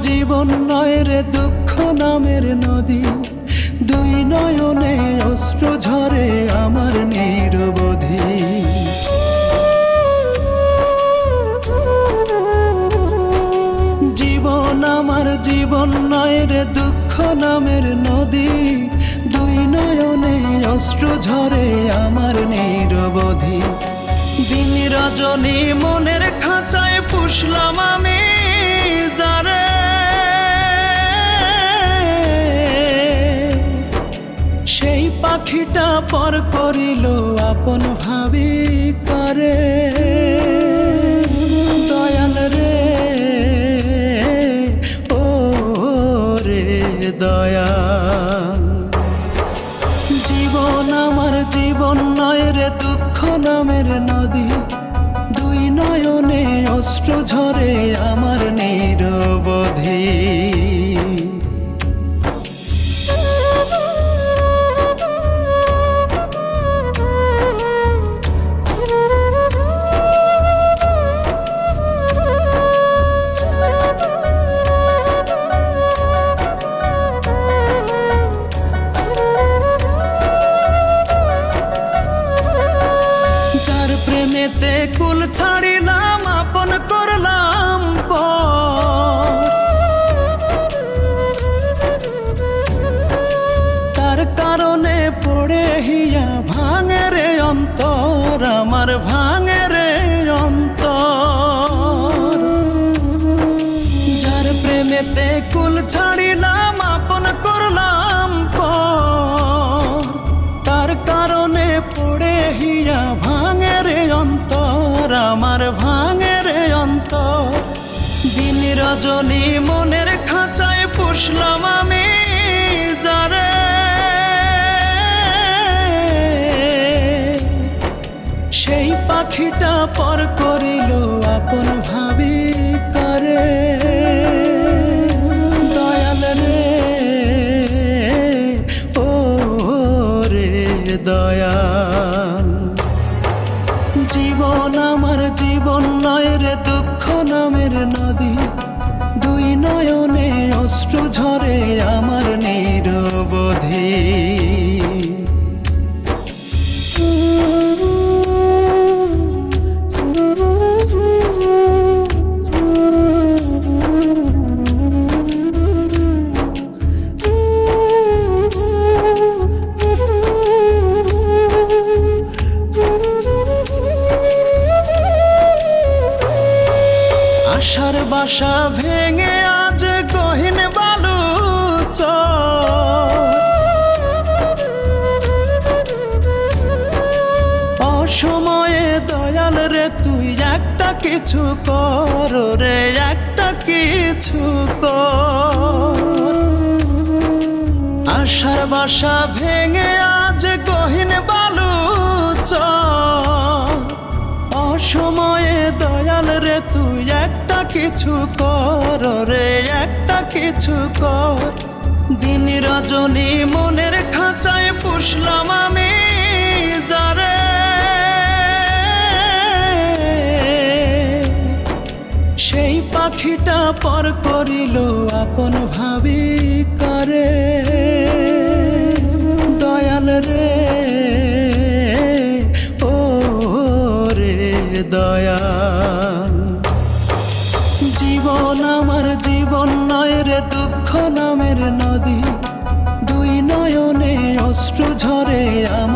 জীবন নয় রে দুঃখ নামের নদী। দুই নয়নে অশ্রু ঝরে আমার নিরবধি। জীবন আমার জীবন নয় রে দুঃখ নামের নদী। দুই নয়নে অশ্রু ঝরে আমার নিরবধি। দিন রজনী মনের খাঁচায় পুষলাম আমি। পর করিল আপন ভাবি করে। দয়াল রে, ও রে দয়াল। জীবন আমার জীবন নয় রে দুঃখ নামের নদী। দুই নয়নে অশ্রু ঝরে আমার প্রেমেতে কুল ছাড়িলাম, আপন করলাম। তার কারণে পড়ে হিয়া ভাঙে রে অন্তর, আমার ভাঙে রে অন্তর যার প্রেমেতে কুল ছাড়িলাম আমার ভাঙে রে অন্তর। দিন রজনী মনের খাঁচায় পুষলাম আমি, যারে। সেই পাখিটা পর করিল আপন ভাবি করে। দয়াল রে, ও রে দয়াল। জীবন জীবন নয় রে দুঃখ নামের নদী। দুই নয়নে অশ্রু ঝরে আমার নিরবধি। আশার বাসা ভেঙে আজ গহিন বালু অসময়ে দয়াল রে, তুই একটা কিছু কর রে, একটা কিছু কর। আশার বাসা ভেঙে আজ কিছু কর রে, একটা কিছু কর। দিন রজনী মনের খাঁচায় পুষলাম আমি যারে সেই পাখিটা পর করিল আপন ভাবি করে। দয়াল রে, ও জীবন নয় রে দুঃখ নামের নদী। দুই নয়নে অশ্রু ঝরে আমার